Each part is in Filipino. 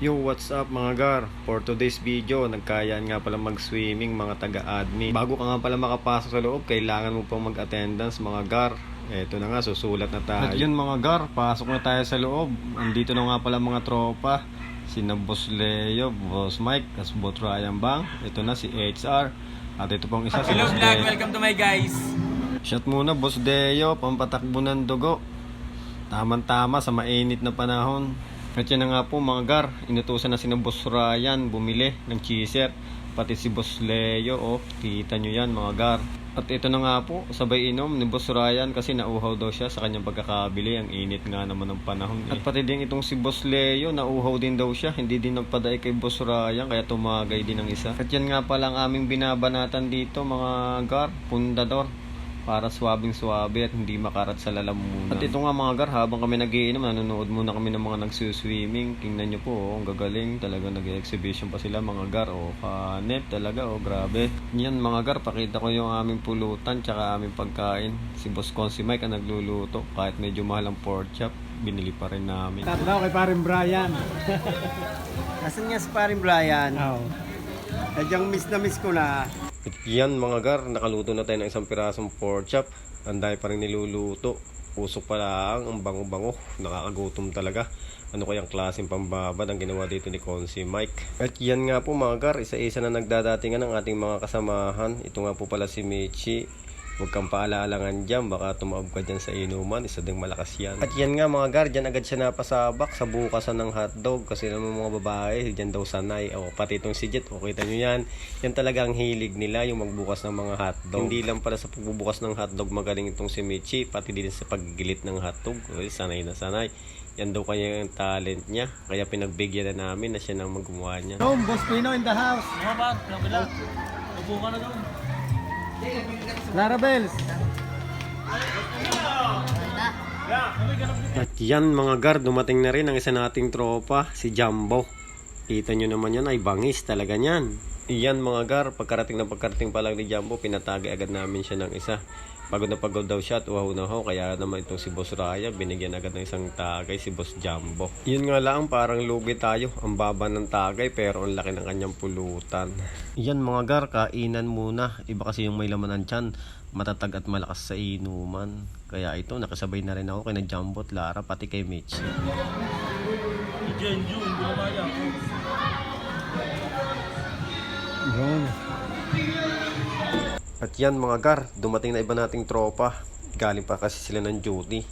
Yo, what's up mga gar? For today's video, nagkayaan nga pala mag-swimming mga taga-admin. Bago ka nga pala makapasok sa loob, kailangan mo pang mag-attendance mga gar. Eto na nga, susulat na tayo. At yun mga gar, pasok na tayo sa loob. Andito na nga pala mga tropa. Sina Boss Leo, Boss Mike, tas Boss Ryan Bang. Ito na si HR. At ito pong isa si Hello Boss vlog, Deo. welcome to my guys. Shot muna, Boss Deo, pampatakbo ng dugo. Tamang-tama sa mainit na panahon. At yan na nga po mga gar, inutusan na si Boss Ryan bumili ng cheeser. Pati si Boss Leo, oh, kita nyo yan mga gar. At ito na nga po, sabay inom ni Boss Ryan kasi nauhaw daw siya sa kanyang pagkakabili. Ang init nga naman ng panahon. Eh. At pati din itong si Boss Leo, nauhaw din daw siya. Hindi din nagpaday kay Boss Ryan, kaya tumagay din ng isa. At yan nga pala ang aming binabanatan dito mga gar, pundador para swabing swabe at hindi makarat sa lalamunan. At ito nga mga gar, habang kami nagiinom, nanonood muna kami ng mga nagsuswimming. Tingnan nyo po, oh, ang gagaling. Talaga nag-exhibition pa sila mga gar. O, oh, kanet talaga, oh, grabe. Yan mga gar, pakita ko yung aming pulutan tsaka aming pagkain. Si Boss Consi Mike ang nagluluto. Kahit medyo mahal ang pork chop, binili pa rin namin. Tatlo kay parin Brian. Nasaan nga si paring Brian? Oo. Sadyang miss na miss ko na. Yan mga gar, nakaluto na tayo ng isang pirasong pork chop. Ang dahil pa rin niluluto. Usok pa lang, ang bango-bango. Nakakagutom talaga. Ano kayang klaseng pambabad ang ginawa dito ni Consi Mike. At yan nga po mga gar, isa-isa na nagdadatingan ng ating mga kasamahan. Ito nga po pala si Michi. Huwag kang paalaalangan dyan, baka tumaob ka dyan sa inuman, isa ding malakas yan. At yan nga mga gar, dyan agad siya napasabak sa bukasan ng hotdog kasi naman mga babae, dyan daw sanay. O, pati itong si Jet, o kita nyo yan. Yan talaga ang hilig nila, yung magbukas ng mga hotdog. Hindi lang pala sa pagbubukas ng hotdog magaling itong si Michi, pati din sa paggilit ng hotdog. O, sanay na sanay. Yan daw kanya yung talent niya. Kaya pinagbigyan na namin na siya nang magawa niya. Tom, Boss Pino in the house. Mga ba, kabila. Upo ka na doon. Clara Bells. At yan mga gar, dumating na rin ang isa nating tropa, si Jumbo. Kita nyo naman yan, ay bangis talaga yan. Yan mga gar, pagkarating na pagkarating pa lang ni Jumbo, pinatagay agad namin siya ng isa. Pagod na pagod daw siya at uhaw na uhaw, kaya naman itong si Boss Raya, binigyan agad ng isang tagay si Boss Jumbo. Yun nga lang, parang lugi tayo, ang baba ng tagay pero ang laki ng kanyang pulutan. Yan mga gar, kainan muna. Iba kasi yung may laman ng tiyan, matatag at malakas sa inuman. Kaya ito, nakasabay na rin ako kay na Jumbo at Lara, pati kay Mitch. Yun. At yan mga gar, dumating na iba nating tropa. Galing pa kasi sila ng duty.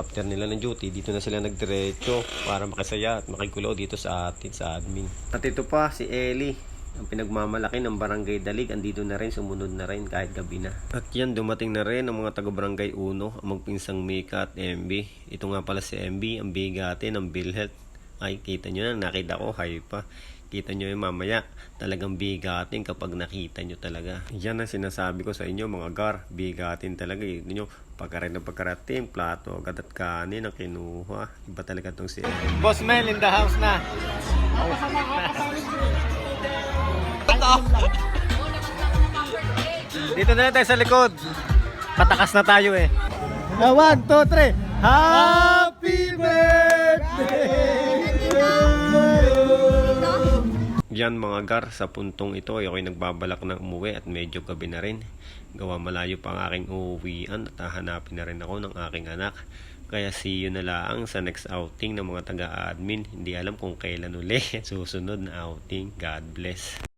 After nila ng duty, dito na sila nagdiretso para makisaya at makigulo dito sa atin, sa admin. At ito pa, si Eli. Ang pinagmamalaki ng barangay Dalig, andito na rin, sumunod na rin kahit gabi na. At yan, dumating na rin ang mga taga-barangay Uno, ang magpinsang Mika at MB. Ito nga pala si MB, ang bigate ng Bilhealth. Ay, kita nyo na, nakita ko, hay pa. Kita nyo yung mamaya, talagang bigatin kapag nakita nyo talaga. Yan ang sinasabi ko sa inyo mga gar, bigatin talaga. Yun nyo, pagkarin na pagkarating, plato agad at kanin ang kinuha. Iba talaga tong si Boss Mel in the house na. Dito na lang tayo sa likod. Patakas na tayo eh. Uh, one, two, three. Happy birthday! Yan mga gar, sa puntong ito ay ako'y nagbabalak na umuwi at medyo gabi na rin. Gawa malayo pa ang aking uuwian at hahanapin na rin ako ng aking anak. Kaya see you na lang sa next outing ng mga taga-admin. Hindi alam kung kailan uli susunod na outing. God bless.